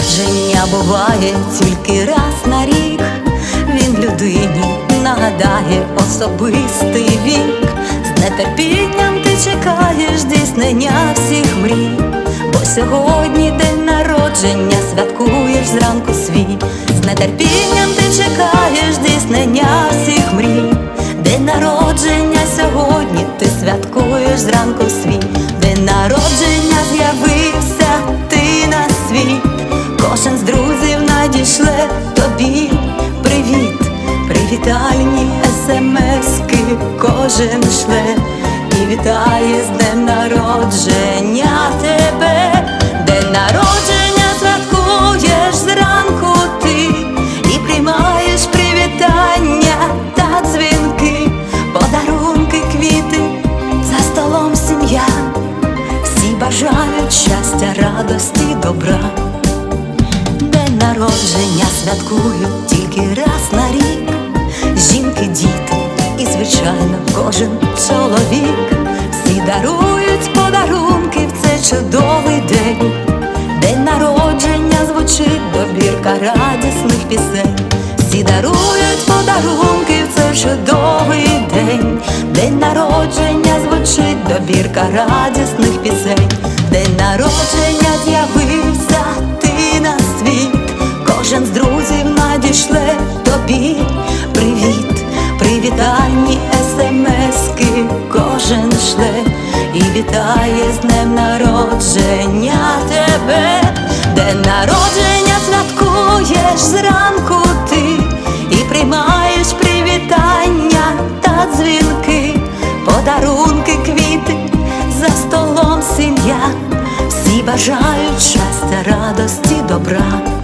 народження буває тільки раз на рік. Він людині нагадає особистий вік. З нетерпінням ти чекаєш здійснення всіх мрій. Бо сьогодні день народження святкуєш зранку свій. З нетерпінням ти чекаєш здійснення всіх мрій. День народження сьогодні ти святкуєш зранку свій. День народження з'явився ти на світ. Кожен з друзів надійшле тобі. Привіт, привітальні смски кожен шле і вітає з днем народження народження святкують тільки раз на рік. Жінки, діти і, звичайно, кожен чоловік. Всі дарують подарунки в цей чудовий день. День народження звучить добірка радісних пісень. Всі дарують подарунки в цей чудовий день. День народження звучить добірка радісних пісень. День народження світ. Кожен з друзів надішле тобі привіт, привітальні смски кожен шле і вітає з днем народження тебе, день народження святкуєш зранку ти і приймаєш привітання та дзвінки, подарунки, квіти за столом сім'я. Всі бажають щастя, радості, добра.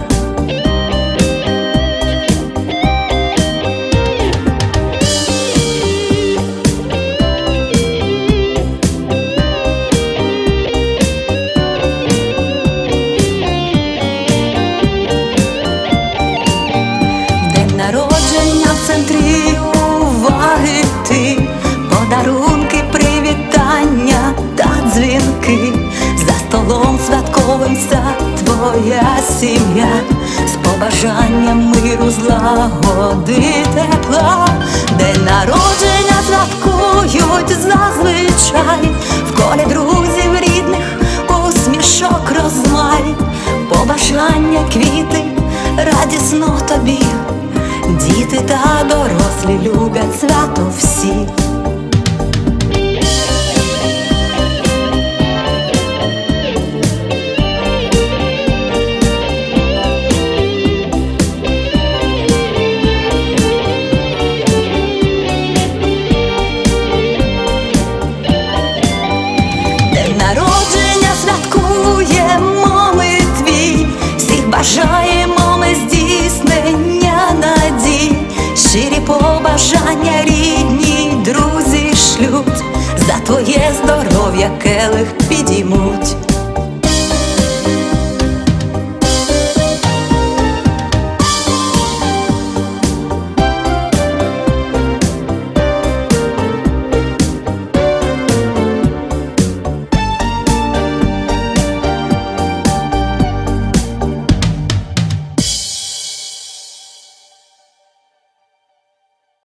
Злагоди, тепла. День народження святкують зазвичай в колі друзів рідних, усмішок розмай, побажання квіти радісно тобі, діти та дорослі люблять свято всі. Побажання рідні, друзі шлють, за твоє здоров'я келих підіймуть.